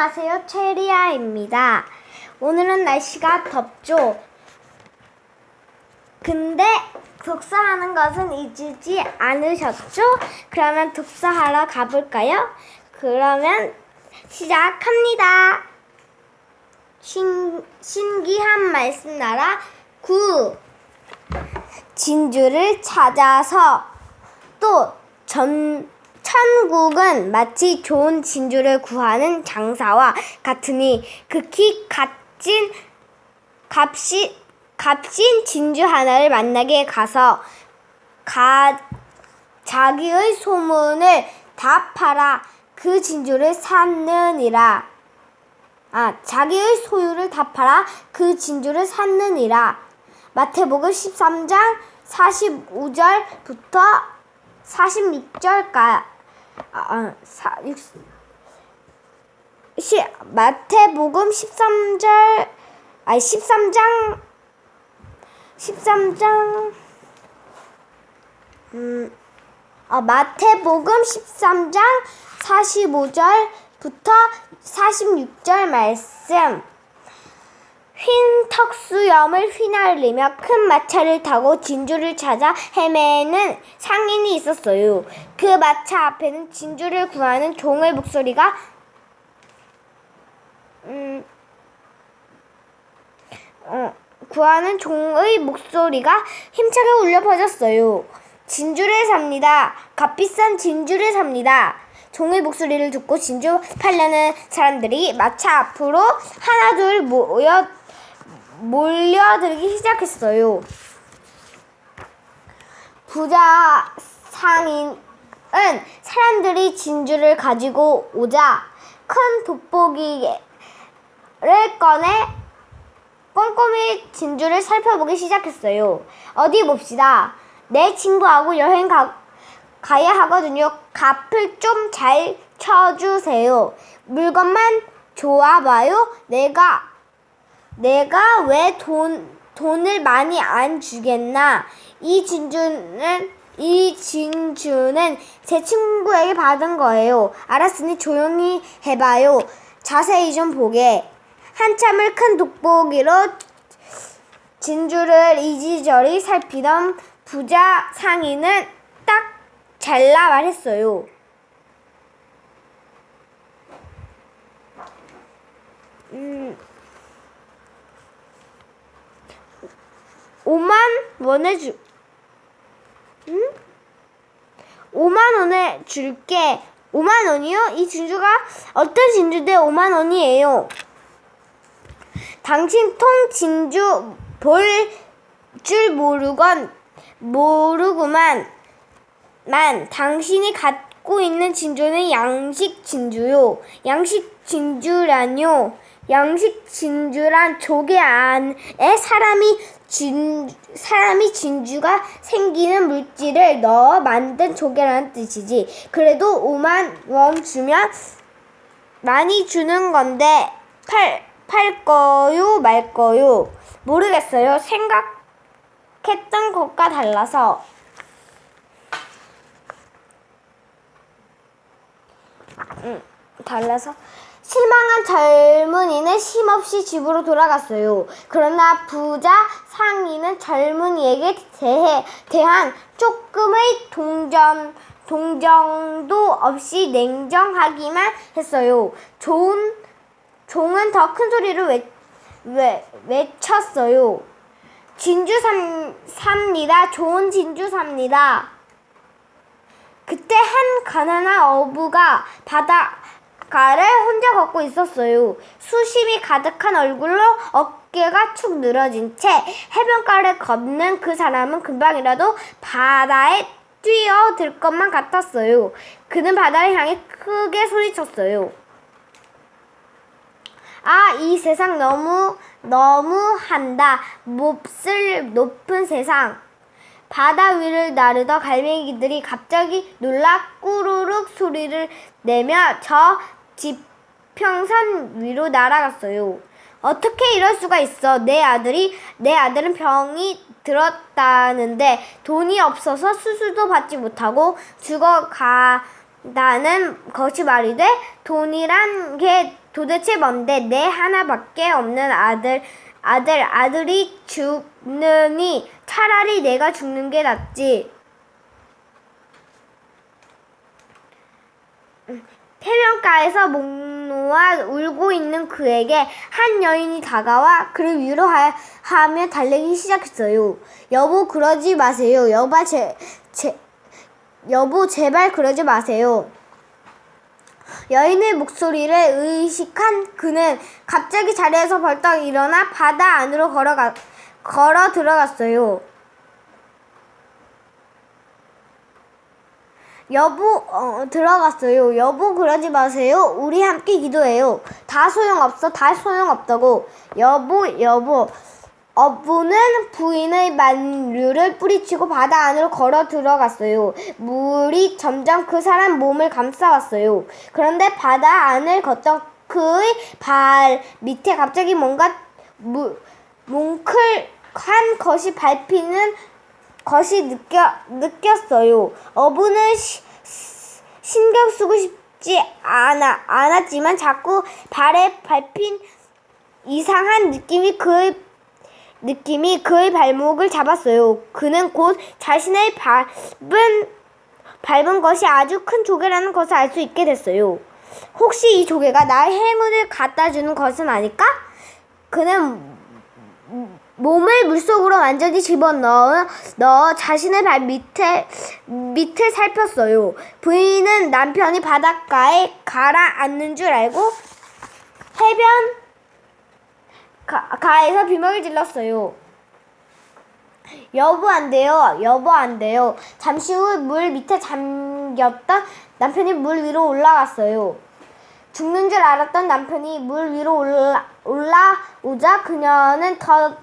안녕하세요. 체리아입니다. 오늘은 날씨가 덥죠. 근데 독서하는 것은 잊지 않으셨죠? 그러면 독서하러 가볼까요? 그러면 시작합니다. 신, 신기한 말씀 나라 9. 진주를 찾아서 또 전, 천국은 마치 좋은 진주를 구하는 장사와 같으니 극히 값진 값이 값진 진주 하나를 만나게 가서 가, 자기의 소문을 다 팔아 그 진주를 샀느니라. 아, 자기의 소유를 다 팔아 그 진주를 샀느니라. 마태복음 13장 45절부터 46절까지 아, 아, 사, 육, 시, 마태복음 13절 아니 13장 13장 음, 아, 마태복음 13장 45절부터 46절 말씀 흰 턱수염을 휘날리며 큰 마차를 타고 진주를 찾아 헤매는 상인이 있었어요. 그 마차 앞에는 진주를 구하는 종의 목소리가 음, 어, 구하는 종의 목소리가 힘차게 울려 퍼졌어요. 진주를 삽니다. 값비싼 진주를 삽니다. 종의 목소리를 듣고 진주 팔려는 사람들이 마차 앞으로 하나둘 모여 몰려들기 시작했어요. 부자 상인은 사람들이 진주를 가지고 오자 큰 돋보기를 꺼내 꼼꼼히 진주를 살펴보기 시작했어요. 어디 봅시다. 내 친구하고 여행 가, 가야 하거든요. 값을 좀 잘 쳐주세요. 물건만 좋아봐요. 내가 내가 왜 돈, 돈을 많이 안 주겠나? 이 진주는, 이 진주는 제 친구에게 받은 거예요. 알았으니 조용히 해봐요. 자세히 좀 보게. 한참을 큰 돋보기로 진주를 이지저리 살피던 부자 상인은 딱 잘라 말했어요. 음, 5만 원에 주, 응? 5만 원에 줄게. 5만 원이요? 이 진주가 어떤 진주인데 5만 원이에요? 당신 통 진주 볼 줄 모르건 모르구만. 만 당신이 갖고 있는 진주는 양식 진주요. 양식 진주라뇨. 양식 진주란 조개 안에 사람이 진 사람이 진주가 생기는 물질을 넣어 만든 조개라는 뜻이지. 그래도 5만 원 주면 많이 주는 건데 팔, 팔 거요 말 거요 모르겠어요. 생각했던 것과 달라서 음, 달라서 실망한 젊은이는 쉼없이 집으로 돌아갔어요. 그러나 부자 상인은 젊은이에게 대해, 대한 조금의 동정, 동정도 없이 냉정하기만 했어요. 좋은, 종은 더 큰 소리를 외, 외, 외쳤어요. 진주 삽, 삽니다. 좋은 진주 삽니다. 그때 한 가난한 어부가 바닷 가를 혼자 걷고 있었어요. 수심이 가득한 얼굴로 어깨가 축 늘어진 채 해변가를 걷는 그 사람은 금방이라도 바다에 뛰어들 것만 같았어요. 그는 바다를 향해 크게 소리쳤어요. 아, 이 세상 너무, 너무 한다. 몹쓸 높은 세상. 바다 위를 나르던 갈매기들이 갑자기 놀라 꾸르륵 소리를 내며 저 지평선 위로 날아갔어요. 어떻게 이럴 수가 있어? 내 아들이 내 아들은 병이 들었다는데 돈이 없어서 수술도 받지 못하고 죽어가 나는 것이 말이되 돈이란 게 도대체 뭔데 내 하나밖에 없는 아들 아들 아들이 죽느니 차라리 내가 죽는 게 낫지. 해변가에서 목 놓아 울고 있는 그에게 한 여인이 다가와 그를 위로하며 달래기 시작했어요. 여보 그러지 마세요. 여보 제, 제 여보 제발 그러지 마세요. 여인의 목소리를 의식한 그는 갑자기 자리에서 벌떡 일어나 바다 안으로 걸어가 걸어 들어갔어요. 여보 어, 들어갔어요. 여보 그러지 마세요. 우리 함께 기도해요. 다 소용없어. 다 소용없다고. 여보 여보. 어부는 부인의 만류를 뿌리치고 바다 안으로 걸어 들어갔어요. 물이 점점 그 사람 몸을 감싸왔어요. 그런데 바다 안을 걷던 그의 발 밑에 갑자기 뭔가 무, 뭉클한 것이 밟히는 것이 느껴, 느꼈어요. 어부는 시, 시- 신경 쓰고 싶지 않아, 않았지만 자꾸 발에 밟힌 이상한 느낌이 그의 느낌이 그의 발목을 잡았어요. 그는 곧 자신의 밟은 밟은 것이 아주 큰 조개라는 것을 알 수 있게 됐어요. 혹시 이 조개가 나의 행운을 갖다 주는 것은 아닐까? 그는 몸을 물속으로 완전히 집어넣어 넣어 자신의 발 밑에 밑을 살폈어요. 부인은 남편이 바닷가에 가라앉는 줄 알고 해변 가, 가에서 비명을 질렀어요. 여보 안 돼요. 여보 안 돼요. 잠시 후 물 밑에 잠겼던 남편이 물 위로 올라갔어요. 죽는 줄 알았던 남편이 물 위로 올라, 올라오자 그녀는 더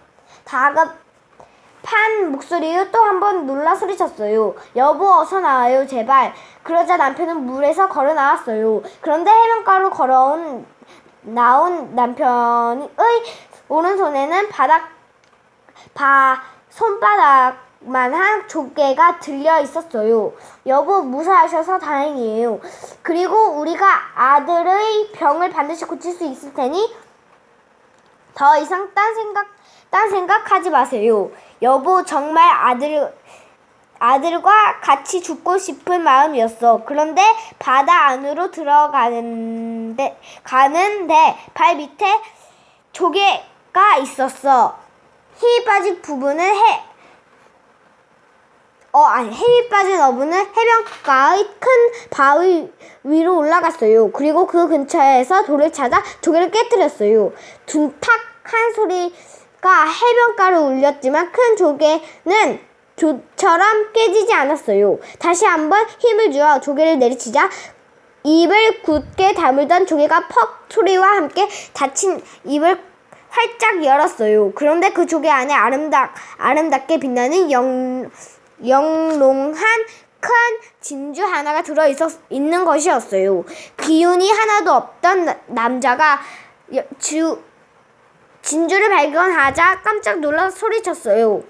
다급한 목소리로 또 한 번 놀라 소리쳤어요. 여보 어서 나와요 제발. 그러자 남편은 물에서 걸어 나왔어요. 그런데 해변가로 걸어온 나온 남편의 오른손에는 바닥 바 손바닥만한 조개가 들려 있었어요. 여보 무사하셔서 다행이에요. 그리고 우리가 아들의 병을 반드시 고칠 수 있을 테니 더 이상 딴 생각 딴 생각하지 마세요. 여보 정말 아들 아들과 같이 죽고 싶은 마음이었어. 그런데 바다 안으로 들어가는데 가는데 발 밑에 조개가 있었어. 힘이 빠진 부분은 해. 어, 아니, 힘이 빠진 어부는 해변가의 큰 바위 위로 올라갔어요. 그리고 그 근처에서 돌을 찾아 조개를 깨뜨렸어요. 둔탁한 소리 가 해변가를 울렸지만 큰 조개는 조처럼 깨지지 않았어요. 다시 한번 힘을 주어 조개를 내리치자 입을 굳게 다물던 조개가 퍽 소리와 함께 닫힌 입을 활짝 열었어요. 그런데 그 조개 안에 아름답, 아름답게 빛나는 영, 영롱한 큰 진주 하나가 들어 있었, 있는 것이었어요. 기운이 하나도 없던 나- 남자가 여- 주, 진주를 발견하자 깜짝 놀라 소리쳤어요.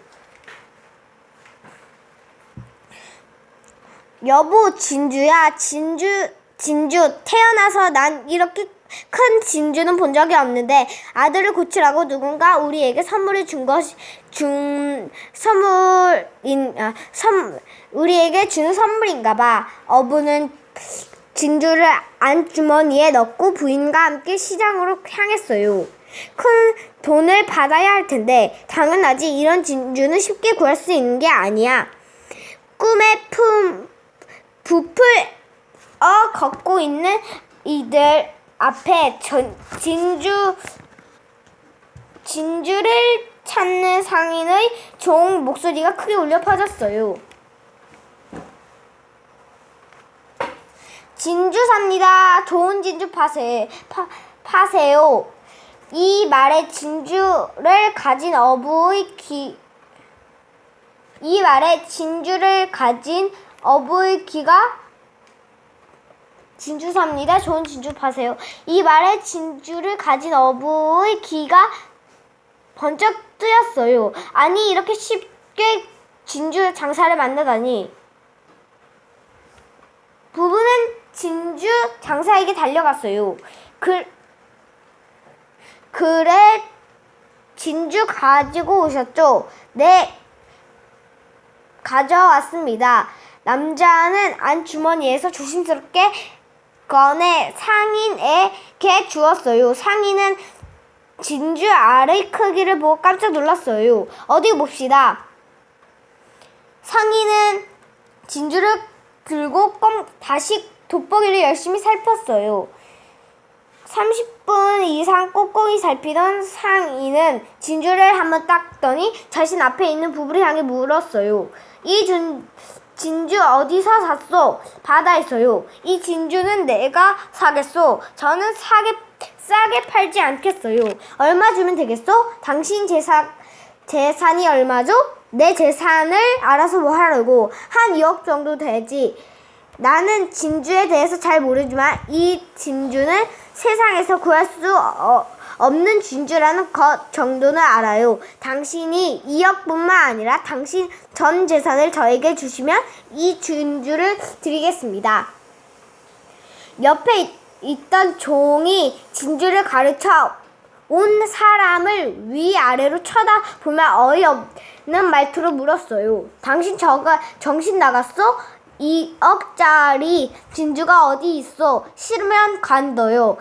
여보, 진주야, 진주, 진주, 태어나서 난 이렇게 큰 진주는 본 적이 없는데 아들을 고치라고 누군가 우리에게 선물을 준 것이 준 선물인 아, 선 우리에게 준 선물인가 봐. 어부는 진주를 안주머니에 넣고 부인과 함께 시장으로 향했어요. 큰 돈을 받아야 할 텐데 당연하지 이런 진주는 쉽게 구할 수 있는 게 아니야. 꿈의 품 부풀 어 걷고 있는 이들 앞에 전, 진주 진주를 찾는 상인의 종 목소리가 크게 울려 퍼졌어요. 진주 삽니다. 좋은 진주 파세, 파, 파세요. 이 말에 진주를 가진 어부의 귀, 이 말에 진주를 가진 어부의 귀가 진주 삽니다. 좋은 진주 파세요. 이 말에 진주를 가진 어부의 귀가 번쩍 뜨였어요. 아니 이렇게 쉽게 진주 장사를 만나다니. 부부는 진주 장사에게 달려갔어요. 그, 그래, 진주 가지고 오셨죠? 네, 가져왔습니다. 남자는 안 주머니에서 조심스럽게 꺼내 상인에게 주었어요. 상인은 진주 알의 크기를 보고 깜짝 놀랐어요. 어디 봅시다. 상인은 진주를 들고 껌 다시 돋보기를 열심히 살폈어요. 30분 이상 꼼꼼히 살피던 상인은 진주를 한번 닦더니 자신 앞에 있는 부부를 향해 물었어요. 이 준, 진주 어디서 샀소? 바다에서요. 이 진주는 내가 사겠소. 저는 사게, 싸게 팔지 않겠어요. 얼마 주면 되겠소? 당신 재산, 재산이 얼마죠? 내 재산을 알아서 뭐 하려고. 한 2억 정도 되지. 나는 진주에 대해서 잘 모르지만 이 진주는 세상에서 구할 수 어- 없는 진주라는 것 정도는 알아요. 당신이 2억뿐만 아니라 당신 전 재산을 저에게 주시면 이 진주를 드리겠습니다. 옆에 있- 있던 종이 진주를 가르쳐 온 사람을 위아래로 쳐다보며 어이없는 말투로 물었어요. 당신 저가 정신 나갔어? 2억짜리 진주가 어디 있어? 싫으면 관둬요.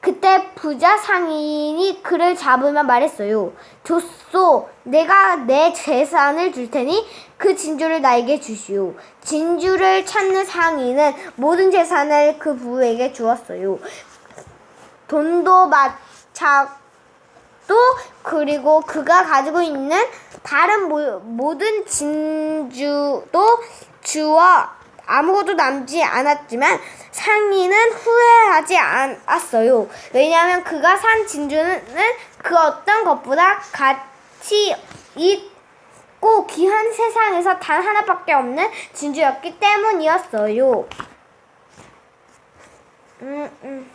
그때 부자 상인이 그를 잡으며 말했어요. 줬소. 내가 내 재산을 줄 테니 그 진주를 나에게 주시오. 진주를 찾는 상인은 모든 재산을 그 부부에게 주었어요. 돈도 마차 도 그리고 그가 가지고 있는 다른 모, 모든 진주도 주어 아무것도 남지 않았지만 상인은 후회하지 않았어요. 왜냐하면 그가 산 진주는 그 어떤 것보다 가치 있고 귀한 세상에서 단 하나밖에 없는 진주였기 때문이었어요. 음, 음.